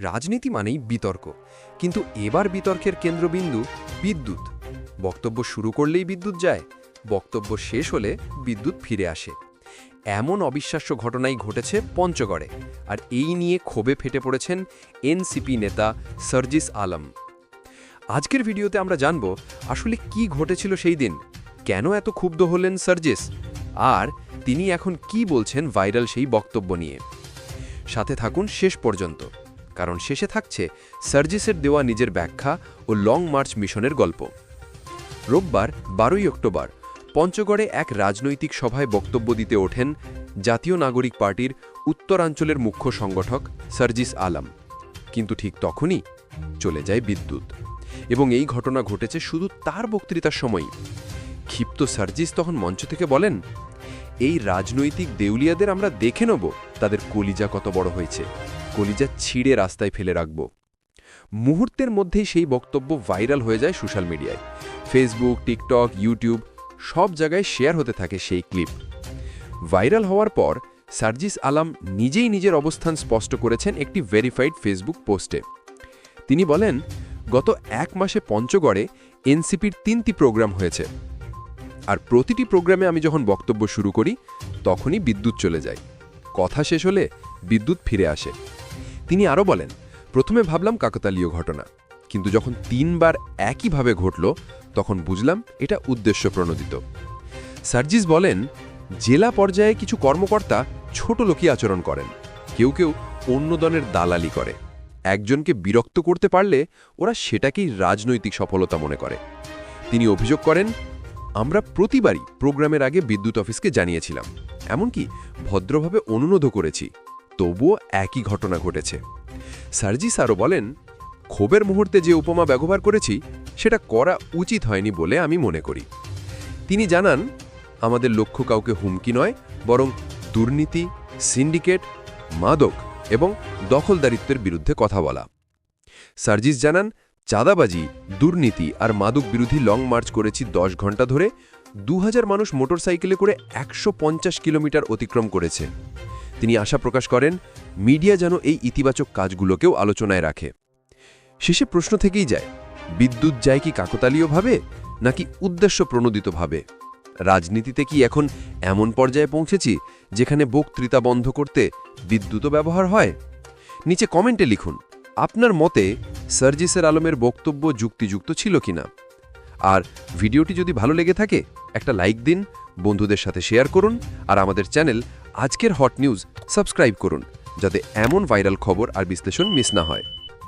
রাজনীতি মানেই বিতর্ক। কিন্তু এবার বিতর্কের কেন্দ্রবিন্দু বিদ্যুৎ। বক্তব্য শুরু করলেই বিদ্যুৎ যায়, বক্তব্য শেষ হলে বিদ্যুৎ ফিরে আসে। এমন অবিশ্বাস্য ঘটনাই ঘটেছে পঞ্চগড়ে, আর এই নিয়ে ক্ষোভে ফেটে পড়েছেন এনসিপি নেতা সার্জিস আলম। আজকের ভিডিওতে আমরা জানব, আসলে কি ঘটেছিল সেই দিন? কেন এত ক্ষুব্ধ হলেন সার্জিস? আর তিনি এখন কি বলছেন ভাইরাল সেই বক্তব্য নিয়ে? সাথে থাকুন শেষ পর্যন্ত। কারণ শেষে থাকছে সার্জিসের দেওয়া নিজের ব্যাখ্যা ও লং মার্চ মিশনের গল্প। রোববার বারোই অক্টোবর, পঞ্চগড়ে এক রাজনৈতিক সভায় বক্তব্য দিতে ওঠেন জাতীয় নাগরিক পার্টির উত্তরাঞ্চলের মুখ্য সংগঠক সার্জিস আলম। কিন্তু ঠিক তখনই চলে যায় বিদ্যুৎ। এবং এই ঘটনা ঘটেছে শুধু তার বক্তৃতার সময়ই। ক্ষিপ্ত সার্জিস তখন মঞ্চ থেকে বলেন, এই রাজনৈতিক দেউলিয়াদের আমরা দেখে নেব তাদের কলিজা কত বড় হয়েছে। কলিজা ছিঁড়ে রাস্তায় ফেলে রাখব। মুহূর্তের মধ্যেই সেই বক্তব্য ভাইরাল হয়ে যায় সোশ্যাল মিডিয়ায়। ফেসবুক টিকটক ইউটিউব সব জায়গায় শেয়ার হতে থাকে সেই ক্লিপ। ভাইরাল হওয়ার পর সার্জিস আলাম নিজেই নিজের অবস্থান স্পষ্ট করেছেন একটি ভেরিফাইড ফেসবুক পোস্টে তিনি বলেন, গত এক মাসে পঞ্চগড়ে এনসিপির তিনটি প্রোগ্রাম হয়েছে। আর প্রতিটি প্রোগ্রামে আমি যখন বক্তব্য শুরু করি, তখনই বিদ্যুৎ চলে যায়। কথা শেষ হলে বিদ্যুৎ ফিরে আসে। তিনি আরও বলেন, প্রথমে ভাবলাম কাকতালীয় ঘটনা, কিন্তু যখন তিনবার একইভাবে ঘটল, তখন বুঝলাম এটা উদ্দেশ্য প্রণোদিত। সার্জিস বলেন, জেলা পর্যায়ে কিছু কর্মকর্তা ছোট লোকই আচরণ করেন, কেউ কেউ অন্য দলের দালালি করে। একজনকে বিরক্ত করতে পারলে ওরা সেটাকেই রাজনৈতিক সফলতা মনে করে। তিনি অভিযোগ করেন, আমরা প্রতিবারই প্রোগ্রামের আগে বিদ্যুৎ অফিসকে জানিয়েছিলাম, এমনকি ভদ্রভাবে অনুরোধও করেছি। তবুও একই ঘটনা ঘটেছে। সার্জিস আরও বলেন, ক্ষোভের মুহূর্তে যে উপমা ব্যবহার করেছি, সেটা করা উচিত হয়নি বলে আমি মনে করি। তিনি জানান, আমাদের লক্ষ্য কাউকে হুমকি নয়, বরং দুর্নীতি, সিন্ডিকেট, মাদক এবং দখলদারিত্বের বিরুদ্ধে কথা বলা। সার্জিস জানান, চাঁদাবাজি, দুর্নীতি আর মাদক বিরোধী লং মার্চ করেছি দশ ঘণ্টা ধরে। দু হাজার মানুষ মোটরসাইকেলে করে একশো পঞ্চাশ কিলোমিটার অতিক্রম করেছে। তিনি আশা প্রকাশ করেন, মিডিয়া যেন এই ইতিবাচক কাজগুলোকেও আলোচনায় রাখে। শেষে প্রশ্ন থেকেই যায়, বিদ্যুৎ যায় কি কাকতালীয়ভাবে নাকি উদ্দেশ্য প্রণোদিতভাবে রাজনীতিতে কি এখন এমন পর্যায়ে পৌঁছেছি, যেখানে বক্তৃতা বন্ধ করতে বিদ্যুৎও ব্যবহার হয়? নিচে কমেন্টে লিখুন, আপনার মতে সার্জিসের আলমের বক্তব্য যুক্তিযুক্ত ছিল কিনা? আর ভিডিওটি যদি ভালো লেগে থাকে, একটা লাইক দিন, বন্ধুদের সাথে শেয়ার করুন, আর আমাদের চ্যানেল আজকের হট নিউজ সাবস্ক্রাইব করুন যাতে এমন ভাইরাল খবর আর বিশ্লেষণ মিস না হয়।